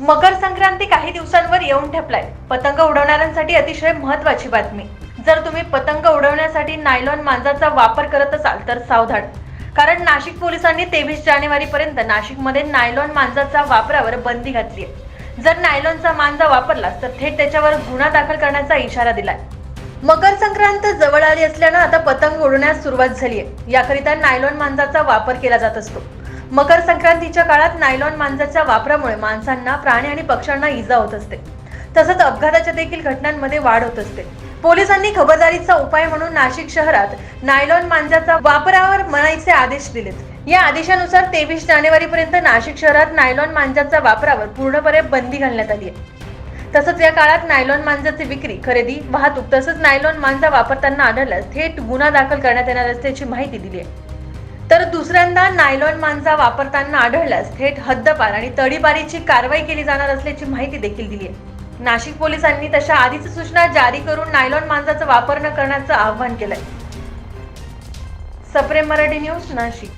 मकर संक्रांती काही दिवसांवर येऊन ठेपलाय. पतंग उडवणाऱ्यांसाठी अतिशय महत्वाची बातमी. जर तुम्ही पतंग उडवण्यासाठी नायलॉन मांजाचा वापर करत असाल तर सावधान. कारण नाशिक पोलिसांनी तेवीस जानेवारी पर्यंत नाशिकमध्ये नायलॉन मांजाचा वापरावर बंदी घातली आहे. जर नायलॉनचा मांजा वापरलास तर थेट त्याच्यावर गुन्हा दाखल करण्याचा इशारा दिलाय. मकर संक्रांत जवळ आली असल्यानं आता पतंग उडवण्यास सुरुवात झाली आहे याकरिता नायलॉन मांजाचा वापर केला जात असतो. मकर संक्रांतीच्या काळात नायलॉन मांजाच्या वापरामुळे माणसांना प्राणी आणि पक्ष्यांना इजा होत असते. तसंच अपघाताच्या देखील घटनांमध्ये वाढ होत असते. पोलिसांनी खबरदारीचा उपाय म्हणून नाशिक शहरात नायलॉन मांजाचा वापरावर मनाईचे आदेश दिलेत. या आदेशानुसार तेवीस जानेवारी पर्यंत नाशिक शहरात नायलॉन मांजाच्या वापरावर पूर्णपणे बंदी घालण्यात आली आहे. तसंच या काळात नायलॉन मांजाची विक्री खरेदी वाहतूक तसंच नायलॉन मांजा वापरताना आढळल्यास थेट गुन्हा दाखल करण्यात येणार असल्याची माहिती दिली आहे. तर दुसऱ्यांदा नायलॉन मांजा वापरताना आढळल्यास थेट हद्दपार आणि तडीपारीची कारवाई केली जाणार असल्याची माहिती देखील दिली आहे. नाशिक पोलिसांनी तशा आधीच सूचना जारी करून नायलॉन मांजाचा वापर न करण्याचं आवाहन केलंय. सप्रेम मराठी न्यूज नाशिक.